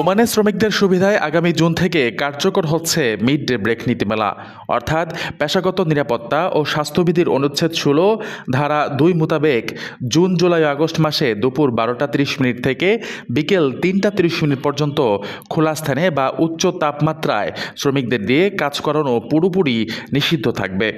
ওমানের শ্রমিকদের সুবিধায় আগামী জুন থেকে কার্যকর হচ্ছে মিড ডে ব্রেক নীতিমালা, অর্থাৎ পেশাগত নিরাপত্তা ও স্বাস্থ্যবিধির অনুচ্ছেদ ষোলো, ধারা দুই মোতাবেক জুন, জুলাই, আগস্ট মাসে দুপুর বারোটা তিরিশ মিনিট থেকে বিকেল তিনটা তিরিশ মিনিট পর্যন্ত খোলা স্থানে বা উচ্চ তাপমাত্রায় শ্রমিকদের দিয়ে কাজ করানো পুরোপুরি নিষিদ্ধ থাকবে।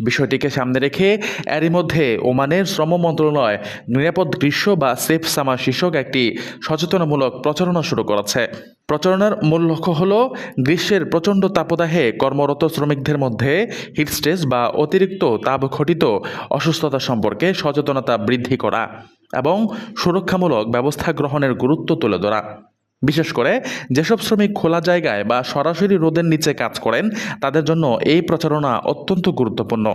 বিষয়টিকে সামনে রেখে এরই মধ্যে ওমানের শ্রম মন্ত্রণালয় নিরাপদ গ্রীষ্ম বা সেফ সামার শীর্ষক একটি সচেতনামূলক প্রচারণা শুরু করেছে। প্রচারণার মূল লক্ষ্য হল গ্রীষ্মের প্রচণ্ড তাপদাহে কর্মরত শ্রমিকদের মধ্যে হিটস্ট্রেস বা অতিরিক্ত তাপ ঘটিত অসুস্থতা সম্পর্কে সচেতনতা বৃদ্ধি করা এবং সুরক্ষামূলক ব্যবস্থা গ্রহণের গুরুত্ব তুলে ধরা। বিশেষ করে যেসব শ্রমিক খোলা জায়গায় বা সরাসরি রোদের নিচে কাজ করেন, তাদের জন্য এই প্রচারণা অত্যন্ত গুরুত্বপূর্ণ।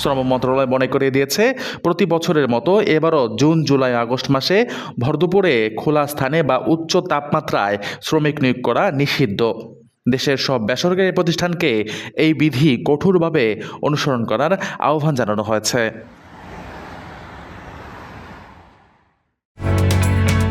শ্রম মন্ত্রণালয় মনে করিয়ে দিয়েছে, প্রতি বছরের মতো এবারও জুন, জুলাই, আগস্ট মাসে ভরদুপুরে খোলা স্থানে বা উচ্চ তাপমাত্রায় শ্রমিক নিয়োগ করা নিষিদ্ধ। দেশের সব বেসরকারি প্রতিষ্ঠানকে এই বিধি কঠোরভাবে অনুসরণ করার আহ্বান জানানো হয়েছে।